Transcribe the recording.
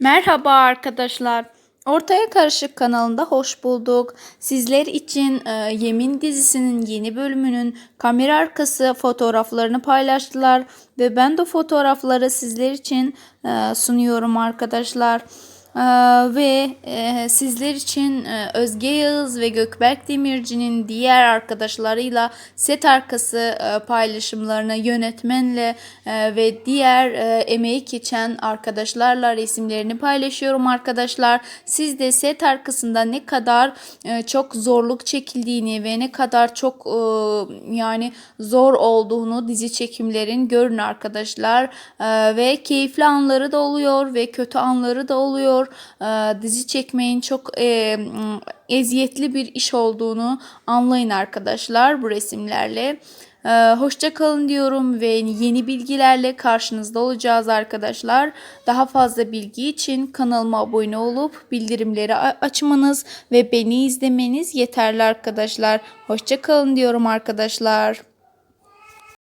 Merhaba arkadaşlar. Ortaya Karışık kanalında hoş bulduk. Sizler için e, Yemin dizisinin yeni bölümünün kamera arkası fotoğraflarını paylaştılar ve ben de fotoğrafları sizler için e, sunuyorum arkadaşlar. E, ve e, sizler için e, Özge Yağız ve Gökberk Demirci'nin diğer arkadaşlarıyla set arkası e, paylaşımlarını yönetmenle ve diğer emeği geçen arkadaşlarla resimlerini paylaşıyorum arkadaşlar. Siz de set arkasında ne kadar çok zorluk çekildiğini ve ne kadar çok yani zor olduğunu dizi çekimlerin görün arkadaşlar. Ve keyifli anları da oluyor ve kötü anları da oluyor. E, dizi çekmeyin çok e, eziyetli bir iş olduğunu anlayın arkadaşlar bu resimlerle. Ee, hoşça kalın diyorum ve yeni bilgilerle karşınızda olacağız arkadaşlar. Daha fazla bilgi için kanalıma abone olup bildirimleri açmanız ve beni izlemeniz yeterli arkadaşlar. Hoşça kalın diyorum arkadaşlar.